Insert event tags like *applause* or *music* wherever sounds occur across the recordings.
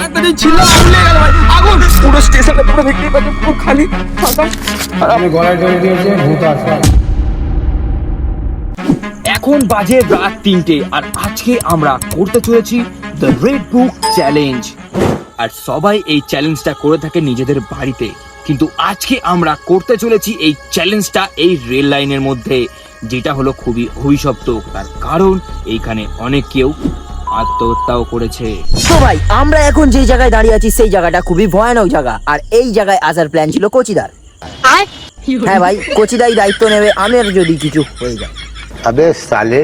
তাড়াতাড়ি ছিল আগুন গেল আগুন! পুরো স্টেশনটা পুরো দেখতেই পাচ্ছেন পুরো খালি। ফাঁকা। আর আমি গলায় দড়ি দিয়েছে ভূত আছে। এখন বাজে রাত তিনটে আর আজকে আমরা করতে চলেছি দ্য রেড বুক চ্যালেঞ্জ আর সবাই এই চ্যালেঞ্জটা করে থাকে নিজেদের বাড়িতে। কিন্তু আজকে আমরা করতে চলেছি এই চ্যালেঞ্জটা এই রেল লাইনের মধ্যে যেটা হলো খুবই অভিশপ্ত। তার কারণ এইখানে অনেক কেউ আত্মহত্যাও করেছে। সবাই ভাই আমরা এখন যে জায়গায় দাঁড়িয়ে আছি সেই জায়গাটা খুবই ভয়ানক জায়গা। আর এই জায়গায় আসার প্ল্যান ছিল কোচিদার। হ্যাঁ ভাই কোচিদাই দায়িত্ব নেবে আমের যদি কিছু হয়ে যায়। সালে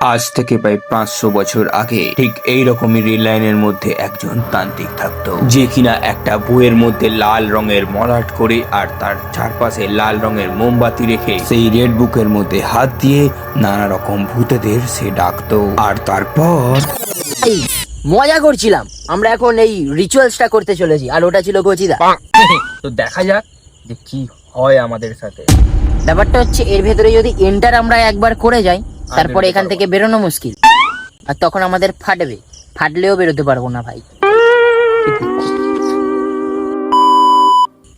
আজ থেকে প্রায় পাঁচশো বছর আগে ঠিক এই রকমই রেল লাইনের মধ্যে একজন তান্ত্রিক থাকতো যে কিনা একটা বইয়ের মধ্যে লাল রঙের মলাট করে আর তার চারপাশে লাল রঙের মোমবাতি রেখে সেই রেড বুকের মধ্যে হাত দিয়ে নানা রকম ভূতেদের সে ডাকতো। আর তারপর মজা করছিলাম। আমরা এখন এই রিচুয়ালসটা করতে চলেছি আর ওটা ছিল কোচিদা তো দেখা যাক যে কি হয় আমাদের সাথে। ব্যাপারটা হচ্ছে এর ভেতরে যদি এন্টার আমরা একবার করে যাই তারপরে এখান থেকে বেরোনো মুশকিল। আর তখন আমাদের ফাটবে। ফাটলেও বেরোতে পারব না ভাই।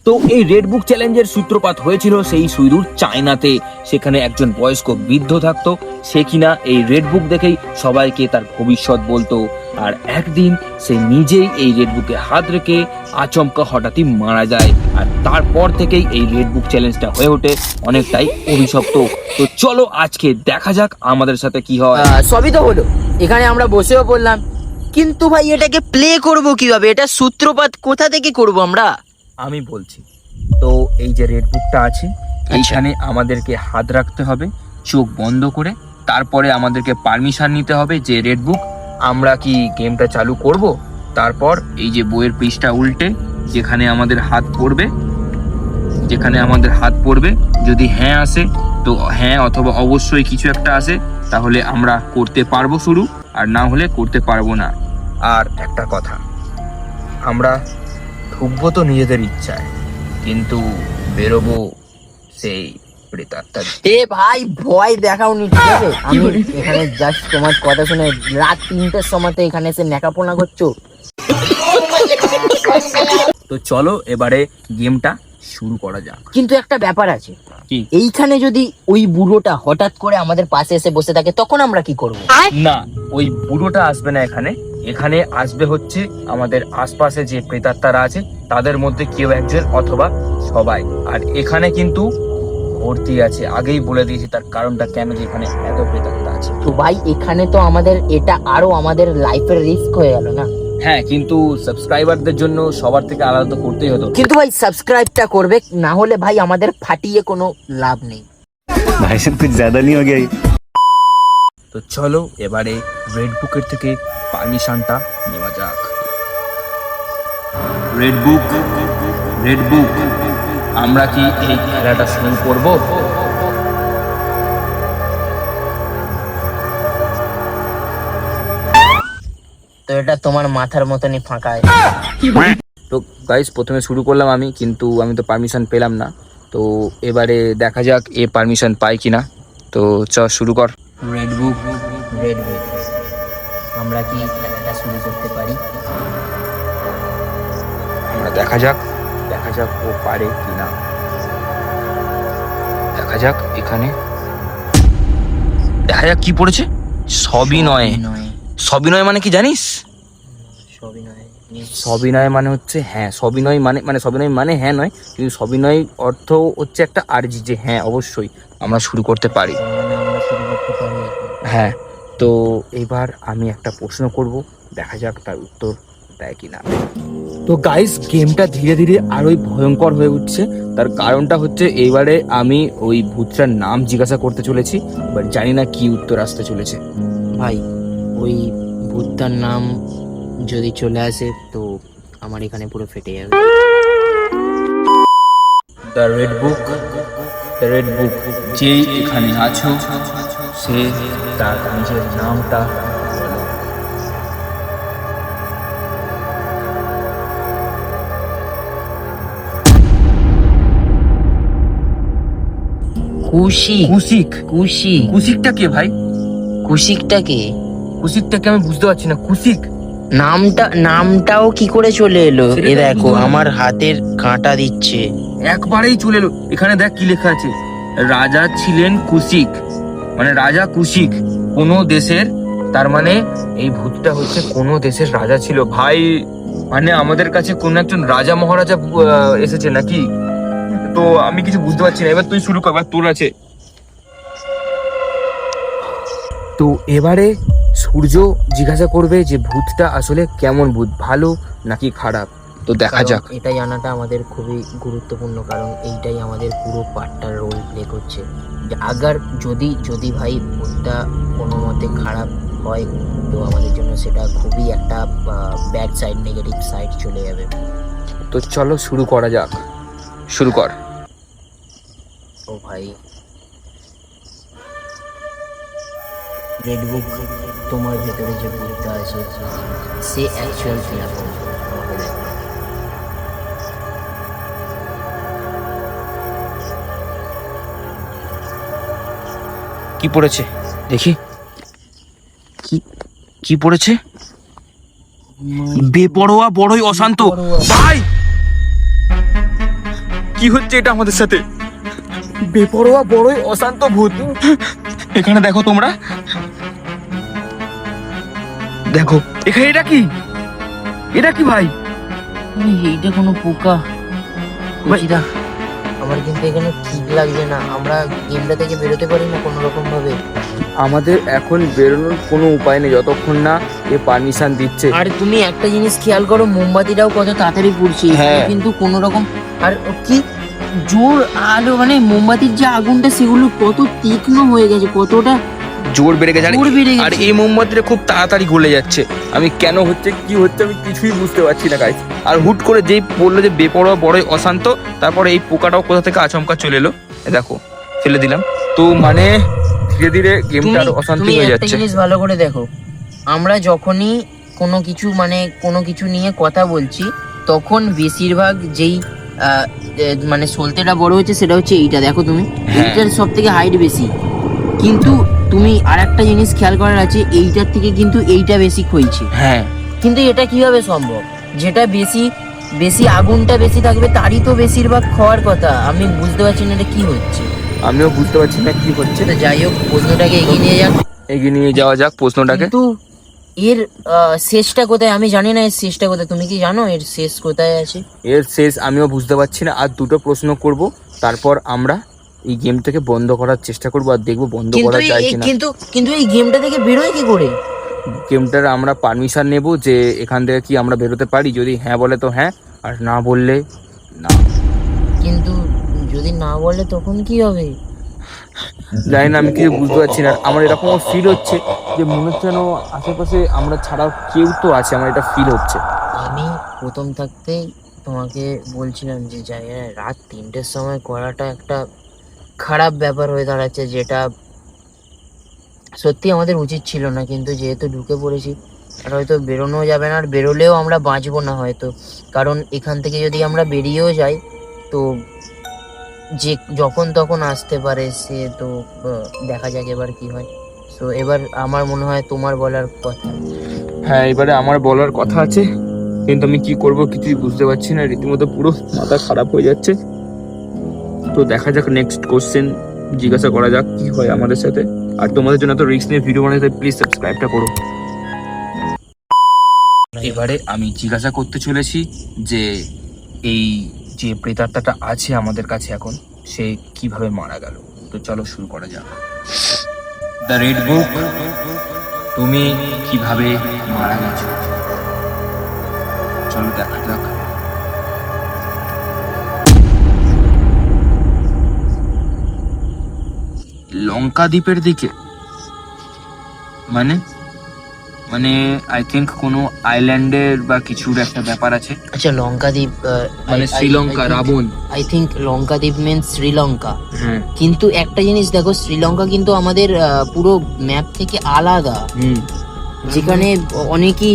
তো এই রেড বুক চ্যালেঞ্জের সূত্রপাত হয়েছিল সেই সুদূর চায়নাতে। সেখানে একজন বয়স্ক বৃদ্ধ থাকতো। সে কিনা এই রেড বুক দেখেই সবাইকে তার ভবিষ্যৎ বলতো। আর একদিন সে নিজেই এই রেড বুকে হাত রেখে আচমকা হঠাৎই মারা যায়। আর তারপর থেকেই এই রেড বুক চ্যালেঞ্জটা হয়ে ওঠে অনেকটাই অভিশপ্ত। তো চলো আজকে দেখা যাক আমাদের সাথে কি হয়। সবই তো হলো। এখানে আমরা বসেও পড়লাম। কিন্তু ভাই এটাকে প্লে করব কীভাবে? এটা সূত্রপাত কোথা থেকে করব আমরা? আমি বলছি। তো এই যে রেড বুকটা আছে এইখানে আমাদেরকে হাত রাখতে হবে চোখ বন্ধ করে। তারপরে আমাদেরকে পারমিশন নিতে হবে যে রেড বুক আমরা কি গেমটা চালু করব? তারপর এই যে বইয়ের পৃষ্ঠা উল্টে যেখানে আমাদের হাত পড়বে যেখানে আমাদের হাত পড়বে যদি হ্যাঁ আসে তো হ্যাঁ অথবা অবশ্যই কিছু একটা আসে তাহলে আমরা করতে পারব শুরু আর না হলে করতে পারব না। আর একটা কথা আমরা ঢুকবো তো নিজেদের ইচ্ছায় কিন্তু বেরোবো সেই এ ভাই ভয় দেখাওনি ঠিক আছে? আমি এখানে জাস্ট তোমার কথা শুনে রাত তিনটের সময় তো এখানে এসে নেকাপোনা করছ। *laughs* তো চলো এবারে গেমটা শুরু করা যাক। কিন্তু একটা ব্যাপার আছে। কি? এইখানে যদি ওই বুড়োটা হঠাৎ করে আমাদের পাশে এসে বসে থাকে তখন আমরা কি করব? না ওই বুড়োটা আসবে না এখানে। এখানে আসবে হচ্ছে আমাদের আশপাশে যে প্রেতাত্মারা আছে তাদের মধ্যে কেউ একজন অথবা সবাই। আর এখানে কিন্তু ভর্তি আছে। আগেই বলে দিয়েছি তার কারণটা কেন যে এখানে এত প্রেতাত্মা আছে। তো ভাই এখানে তো আমাদের এটা আরও আমাদের লাইফের রিস্ক হয়ে গেল না? হ্যাঁ কিন্তু সাবস্ক্রাইবারদের জন্য সবার থেকে আলাদা তো করতেই হতো। কিন্তু ভাই সাবস্ক্রাইবটা করবে না হলে ভাই আমাদের ফাটিয়ে কোনো লাভ নেই। ভাই সব কিছু জ্যাদা নিয়ে গেই তো চলো এবারে রেড বুকের থেকে পারমিশনটা নেওয়া যাক। রেড বুক রেড বুক আমরা কি এই খেলাটা শুরু করব? এটা তোমার মাথার মতনই ফাঁকা। তো গাইস প্রথমে শুরু করলাম আমি কিন্তু আমি তো পারমিশন পেলাম না। তো এবারে দেখা যাক এ পারমিশন পাই কিনা। তো চ শুরু কর। রেড বুক রেড রেড আমরা কি খেলাটা শুরু করতে পারি? আমরা দেখা যাক দেখা যাক ও পারে কিনা। দেখা যাক এখানে। দেখা যাক কি পড়েছে? সবই নয়। নয়। সবিনয় মানে কি জানিস? সবিনয় মানে হচ্ছে হ্যাঁ সবিনয় মানে মানে সবিনয় মানে হ্যাঁ নয় কিন্তু সবিনয় অর্থ হচ্ছে একটা আর্জি যে হ্যাঁ অবশ্যই আমরা শুরু করতে পারি। মানে। হ্যাঁ তো এবার আমি একটা প্রশ্ন করব দেখা যাক তার উত্তর দেয় কি না তো গাইস গেমটা ধীরে ধীরে আরোই ভয়ঙ্কর হয়ে উঠছে। তার কারণটা হচ্ছে এবারে আমি ওই ভূতটার নাম জিজ্ঞাসা করতে চলেছি বাট জানি না কি উত্তর আসতে চলেছে। ভাই ওই ভূতটার নাম যদি চলে আসে তো আমার এখানে পুরো ফেটে যাবে। The red book the red book যে এখানে আছো সে তার নিজের নামটা বলো কুশি কুশিক। কুশিকটা কে ভাই? কুশিকটা কে? কুশিকটাকে আমি বুঝতে পারছি না। কুশিক? নামটা নামটাও কি করে চলে এলো? এ দেখো আমার হাতের কাঁটা দিচ্ছে। একবারেই চলে এলো। এখানে দেখ কি লেখা আছে। রাজা ছিলেন কুশিক। মানে রাজা কুশিক। কোন দেশের তার মানে এই ভূতটা হচ্ছে কোন দেশের রাজা ছিল। ভাই মানে আমাদের কাছে কোন একজন রাজা মহারাজা এসেছে নাকি? তো আমি কিছু বুঝতে পারছি না। এবার তুই শুরু কর এবার তোর আছে। তো এবারে সূর্য জিজ্ঞাসা করবে যে ভূতটা আসলে কেমন ভূত ভালো নাকি খারাপ? তো দেখা যাক। এটাই আনাটা আমাদের খুবই গুরুত্বপূর্ণ কারণ এইটাই আমাদের পুরো পার্টটার রোল প্লে করছে। যে আগার যদি যদি ভাই ভূতটা কোনো মতে খারাপ হয় তো আমাদের জন্য সেটা খুবই একটা ব্যাড সাইড নেগেটিভ সাইড চলে যাবে। তো চলো শুরু করা যাক। শুরু কর। ও ভাই রেড বুক তোমার ভেতরে যে ভূতটা আছে সে অ্যাকচুয়াল কীরকম আমাকে দেখো কি পড়েছে? দেখি। কি কি পড়েছে? বেপরোয়া বড়ই অশান্ত। ভাই! কি হচ্ছে এটা আমাদের সাথে? বেপরোয়া বড়ই অশান্ত ভূত। এখানে দেখো তোমরা। দেখো এখানে এটা কি? এটা কি ভাই? এইটা কোনো পোকা। কুচিদা আমার কিন্তু এখানে ঠিক লাগছে না। আমরা গেমটা থেকে বেরোতে পারি না কোনো রকম ভাবে আমাদের এখন বেরোনোর কোনো উপায় নেই যতক্ষণ না এ পারমিশন দিচ্ছে। আর তুমি একটা জিনিস খেয়াল করো মোমবাতিটাও কত তাড়াতাড়ি পুড়ছে হ্যাঁ। কিন্তু কোনো রকম আর কি জোর আলো মানে মোমবাতির যে আগুনটা সেগুলো কত তীক্ষ্ণ হয়ে গেছে কতটা জোর বেড়ে গেছে। আর জোর বেড়ে আর এই মোমবাতিটা খুব তাড়াতাড়ি গলে যাচ্ছে। আমি কেন হচ্ছে কি হচ্ছে আমি কিছুই বুঝতে পারছি না গাইস আর হুট করে যেই বলল যে বেপরোয়া বড়ই অশান্ত তারপরে এই পোকাটাও কোথা থেকে আচমকা চলে এলো এ দেখো ফেলে দিলাম। তো মানে ধীরে ধীরে গেমটা তুমি আরও অশান্তি তুমি হয়ে একটা যাচ্ছে। জিনিস ভালো করে দেখো। আমরা যখনই কোনো কিছু মানে কোনো কিছু নিয়ে কথা বলছি তখন বেশিরভাগ যেই আহ, এ, মানে সলতেটা বড় হচ্ছে সেটা হচ্ছে এইটা দেখো তুমি। হ্যাঁ। এইটার সব থেকে হাইট বেশি। কিন্তু তুমি আর একটা জিনিস খেয়াল করার আছে এইটার থেকে কিন্তু এইটা বেশি ক্ষয়ছে হ্যাঁ। কিন্তু এটা কীভাবে সম্ভব? যেটা বেশি বেশি আগুনটা বেশি থাকবে তারই তো বেশিরভাগ খাওয়ার কথা। আমি বুঝতে পারছি না এটা কি হচ্ছে। আমিও বুঝতে পারছি না কি হচ্ছে। তো যাই হোক প্রশ্নটাকে এগিয়ে নিয়ে যাক। এগিয়ে নিয়ে যাওয়া যাক প্রশ্নটাকে। কিন্তু এর শেষটা কোথায়? আমি জানি না এর শেষটা কোথায়। তুমি কি জানো এর শেষ কোথায় আছে? এর শেষ আমিও বুঝতে পারছি না। আর দুটো প্রশ্ন করব তারপর আমরা এই গেমটাকে বন্ধ করার চেষ্টা করব আর দেখব বন্ধ করা যায় কিনা। কিন্তু কিন্তু এই গেমটা থেকে বেরোয় কি করে? গেমটার আমরা পারমিশন নেব যে এখান থেকে কি আমরা বেরোতে পারি? যদি হ্যাঁ বলে তো হ্যাঁ আর না বললে না। কিন্তু যদি না বলে তখন কি হবে? জানি না আমি কিছু বুঝতে পারছি না। আমার এরকম ফিল হচ্ছে যে মনে হচ্ছে যেন আশেপাশে আমরা ছাড়াও কেউ তো আছে আমার এটা ফিল হচ্ছে। আমি প্রথম থাকতেই তোমাকে বলছিলাম যে জায়গায় রাত তিনটের সময় করাটা একটা খারাপ ব্যাপার হয়ে দাঁড়াচ্ছে যেটা সত্যি আমাদের উচিত ছিল না, কিন্তু যেহেতু ঢুকে পড়েছি, আর হয়তো বেরোনো যাবে না, আর বেরোলেও আমরা বাঁচবো না হয়তো। কারণ এখান থেকে যদি আমরা বেরিয়েও যাই, তো যে যখন তখন আসতে পারে সে, তো দেখা যাক এবার কি হয়। তো এবার আমার মনে হয় তোমার বলার কথা। হ্যাঁ এবারে আমার বলার কথা আছে, কিন্তু আমি কি করব কিছুই বুঝতে পারছি না, রীতিমতো পুরো মাথা খারাপ হয়ে যাচ্ছে। তো দেখা যাক নেক্সট কোশ্চেন জিজ্ঞাসা করা যাক কি হয় আমাদের সাথে। আর তোমাদের জন্য তো রিস্ক নিয়ে ভিডিও বানাতে প্লিজ সাবস্ক্রাইবটা করো। এবারে আমি জিজ্ঞাসা করতে চলেছি যে এই যে প্রেতাত্মাটা আছে আমাদের কাছে এখন সে কীভাবে মারা গেল? তো চলো শুরু করা যাক। দ্য রেড বুক তুমি কীভাবে মারা গেছো? চলো দেখা যাক। লঙ্কা দ্বীপের দিকে। মানে? মানে আই থিঙ্ক কোনো আইল্যান্ডের বা কিছুর একটা ব্যাপার আছে। আচ্ছা লঙ্কা দ্বীপ মানে শ্রীলঙ্কা রাবণ। আই থিঙ্ক লঙ্কা দ্বীপ মিনস শ্রীলঙ্কা। হ্যাঁ। কিন্তু একটা জিনিস দেখো শ্রীলঙ্কা কিন্তু আমাদের পুরো ম্যাপ থেকে আলাদা। যেখানে অনেকই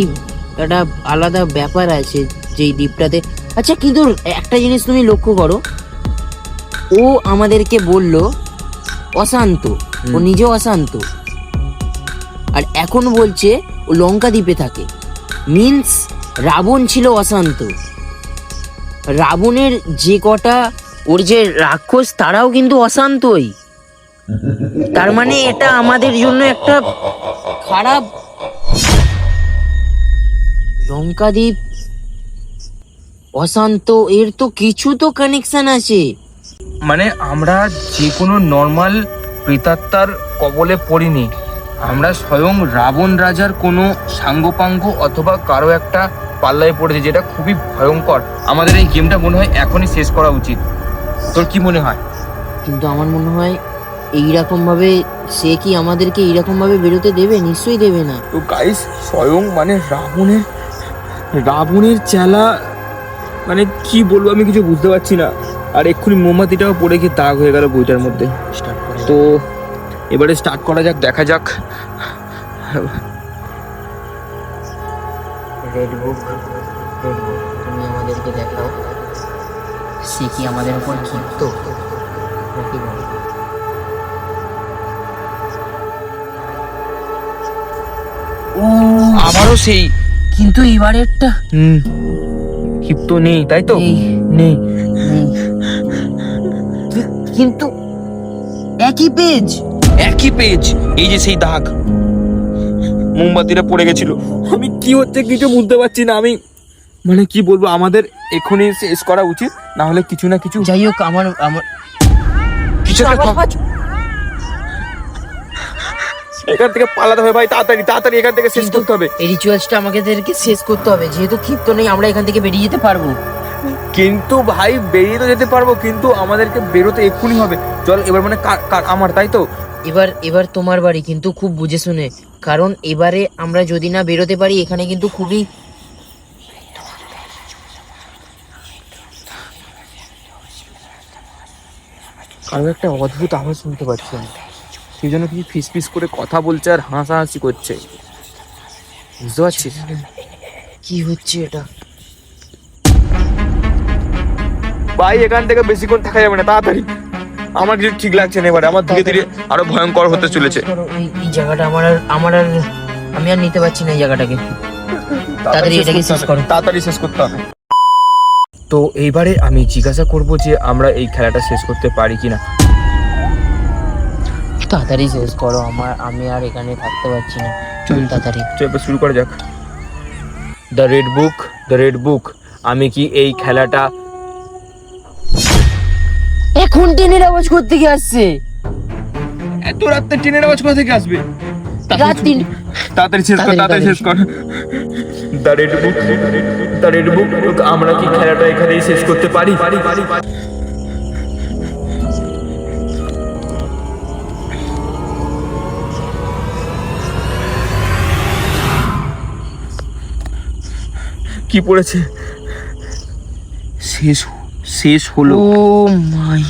একটা আলাদা ব্যাপার আছে যেই দ্বীপটাতে। আচ্ছা কিন্তু একটা জিনিস তুমি লক্ষ্য করো। ও আমাদেরকে বলল অশান্ত। ও নিজে অশান্ত। আর এখন বলছে ও লঙ্কা দ্বীপে থাকে। মিন্স রাবণ ছিল অশান্ত। রাবণের যে কটা ওর যে রাক্ষস তারাও কিন্তু অশান্তই। তার মানে এটা আমাদের জন্য একটা খারাপ লঙ্কাদ্বীপ অশান্ত এর তো কিছু তো কানেকশন আছে। মানে আমরা যে কোনো নর্মাল প্রেতাত্মার কবলে পড়িনি। আমরা স্বয়ং রাবণ রাজার কোনো সাঙ্গপাঙ্গ অথবা কারও একটা পাল্লায় পড়েছে যেটা খুবই ভয়ঙ্কর। আমাদের এই গেমটা মনে হয় এখনই শেষ করা উচিত। তোর কি মনে হয়? কিন্তু আমার মনে হয় এইরকম ভাবে সে কি আমাদেরকে এইরকম ভাবে বেরোতে দেবে? নিশ্চয়ই দেবে না। তো গাইস স্বয়ং মানে রাবণের রাবণের চেলা মানে কি বলব আমি কিছু বুঝতে পারছি না। আর এক্ষুনি মোমবাতিটাও পড়ে গিয়ে দাগ হয়ে গেল বইটার মধ্যে। স্টার্ট তো এবারে স্টার্ট করা যাক দেখা যাক। রেড বুক রেড বুক তুমি আমাদেরকে দেখাও। সে কি আমাদের উপর ক্ষিপ্ত? নাকি আবারও সেই। কিন্তু এবারেরটা? হুম। ক্ষিপ্ত নেই তাই তো? নেই। নেই। কিন্তু একই পেজ একই পেজ এই যে সেই দাগ। মোমবাতিটা পড়ে গেছিল। আমি কি হচ্ছে কিছু বুঝতে পারছি না আমি মানে কি বলব আমাদের এখনই শেষ করা উচিত না হলে কিছু না কিছু যাই হোক আমার আমার কিছু এখান থেকে পালাতে হবে ভাই তাড়াতাড়ি তাড়াতাড়ি এখান থেকে শেষ করতে হবে। এই রিচুয়ালসটা আমাদেরকে শেষ করতে হবে যেহেতু ক্ষিপ্ত নেই আমরা এখান থেকে বেরিয়ে যেতে পারব। কিন্তু ভাই বেরিয়ে তো যেতে পারব কিন্তু আমাদেরকে বেরোতে এক্ষুনি হবে। চল এবার মানে আমার তাই তো? এবার এবার তোমার বাড়ি কিন্তু খুব বুঝে শুনে। কারণ এবারে আমরা যদি না বেরোতে পারি এখানে কিন্তু খুবই কারও একটা অদ্ভুত আওয়াজ শুনতে পাচ্ছি আমি। সেই জন্য কি ফিস ফিস করে কথা বলছে আর হাসাহাসি করছে। বুঝতে পারছিস? কি হচ্ছে এটা? ভাই এখান থেকে বেশিক্ষণ থাকা যাবে না তাড়াতাড়ি। আমার কিছু ঠিক লাগছে না এবারে আমার ধীরে ধীরে আরও ভয়ঙ্কর হতে চলেছে। এই জায়গাটা আমার আর আমার আর আমি আর নিতে পারছি না এই জায়গাটাকে। তাড়াতাড়ি এটাকে শেষ করো। তাড়াতাড়ি শেষ করতে হবে। তো এইবারে আমি জিজ্ঞাসা করব যে আমরা এই খেলাটা শেষ করতে পারি কিনা। তাড়াতাড়ি শেষ করো আমার আমি আর এখানে থাকতে পারছি না। চল তাড়াতাড়ি। তো এবার শুরু করা যাক। The red book the red book আমি কি এই খেলাটা এখন ট্রেনের আওয়াজ করতে গিয়ে আসছে? এত রাত্রে ট্রেনের আওয়াজ কোথা থেকে আসবে রাত তিন তাড়াতাড়ি শেষ কর তাড়াতাড়ি শেষ কর। The red book the red book আমরা কি খেলাটা এখানেই শেষ করতে পারি? কি পড়েছে? শেষ শেষ হলো। ও মাই।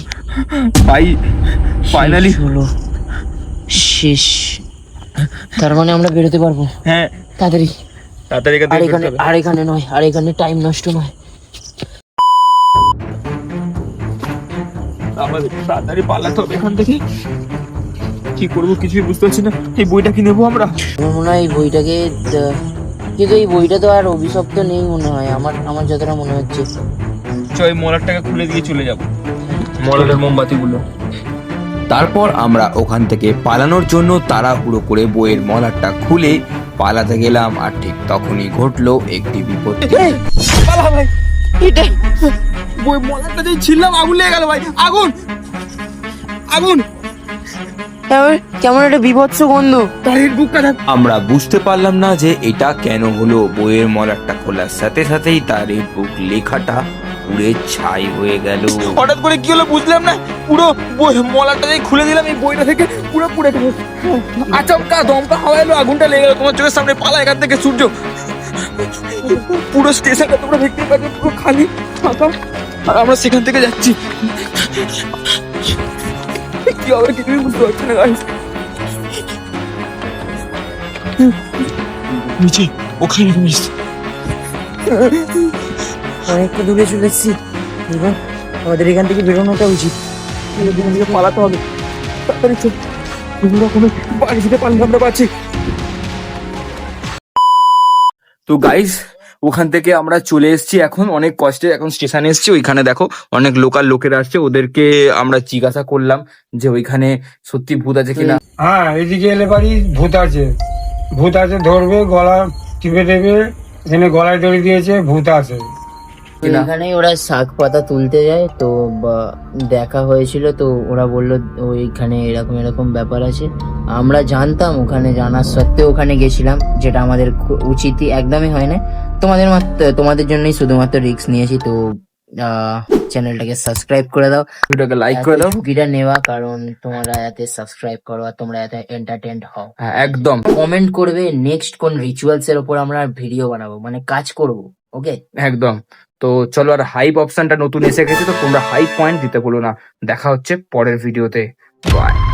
ভাই ফাইনালি হলো। শেষ। তার মানে আমরা বেরোতে পারব। হ্যাঁ। তাড়াতাড়ি। তাড়াতাড়ি আর এখানে আর এখানে নয়। আর এখানে টাইম নষ্ট নয়। আমাদের তাড়াতাড়ি পালাতে হবে এখান থেকে। কি করব কিছুই বুঝতে পারছি না। এই বইটা কি নেব আমরা? আমার মনে হয় এই বইটাকে কিন্তু এই বইটা তো আর অভিশপ্ত নেই মনে হয়। আমার আমার যতটা মনে হচ্ছে। চ এই মলারটাকে খুলে দিয়ে চলে যাব? মলারের মোমবাতিগুলো। তারপর আমরা ওখান থেকে পালানোর জন্য তাড়াহুড়ো করে বইয়ের মলারটা খুলে পালাতে গেলাম আর ঠিক তখনই ঘটলো একটি বিপত্তি। পালা ভাই। এটা বই মলারটা যে ছিলাম আগুন লেগে গেল ভাই। আগুন! আগুন! কেমন একটা বিভৎস গন্ধ। গাড়ির বুকটা আমরা বুঝতে পারলাম না যে এটা কেন হলো। বইয়ের মলারটা খোলার সাথে সাথেই তার এই বুক লেখাটা পুড়ে ছাই হয়ে গেল। হঠাৎ করে কি হলো বুঝলাম না। পুরো বই মলারটা যে খুলে দিলাম এই বইটা থেকে পুরো পুড়ে গেল। আচমকা দমকা হাওয়া এলো আগুনটা লেগে গেল তোমার চোখের সামনে পালা এখান থেকে সূর্য। পুরো স্টেশনটা তোমরা দেখতে পাচ্ছ পুরো খালি। ফাঁকা আর আমরা সেখান থেকে যাচ্ছি। কি হবে কিছুই বুঝতে পারছি না গাইস নিচে ওখানে রয়েছে। অনেকটা দূরে চলে এসেছি এবার আমাদের এখান থেকে বেরোনোটা উচিত। এখান থেকে পালাতে হবে। তাড়াতাড়ি চল। কোনো রকমে বাড়ি যেতে পারলে আমরা পাচ্ছি তো গাইস ওখান থেকে আমরা চলে এসেছি এখন। অনেক কষ্টে এখন স্টেশনে এসেছি। ওইখানে দেখো অনেক লোকাল লোকেরা আসছে। ওদেরকে আমরা জিজ্ঞাসা করলাম যে ওইখানে সত্যি ভূত আছে কিনা। হ্যাঁ এদিকে এলে বাড়ি ভূত আছে। ভূত আছে ধরবে গলা টিপে দেবে এখানে গলায় দড়ি দিয়েছে ভূত আছে। এখানে ওরা শাক পাতা তুলতে যায় তো দেখা হয়েছিল তো ওরা বলল ওইখানে এরকম এরকম ব্যাপার আছে। আমরা জানতাম ওখানে জানার সত্ত্বেও ওখানে গেছিলাম যেটা আমাদের উচিতই একদমই হয় না। তোমাদের মাত্র তোমাদের জন্যই শুধুমাত্র রিস্ক নিয়েছি তো চ্যানেলটাকে সাবস্ক্রাইব করে দাও। ভিডিওটাকে লাইক করে দাও। ঝুঁকিটা নেওয়া কারণ তোমরা এতে সাবস্ক্রাইব করো আর তোমরা এতে এন্টারটেন্ট হও। হ্যাঁ একদম। কমেন্ট করবে নেক্সট কোন রিচুয়ালস এর উপর আমরা ভিডিও বানাবো মানে কাজ করব ওকে একদম। তো চলো আর হাইপ অপশনটা নতুন এসে গেছে, তো তোমরা হাইপ পয়েন্ট দিতে বলো না। দেখা হচ্ছে পরের ভিডিওতে বাই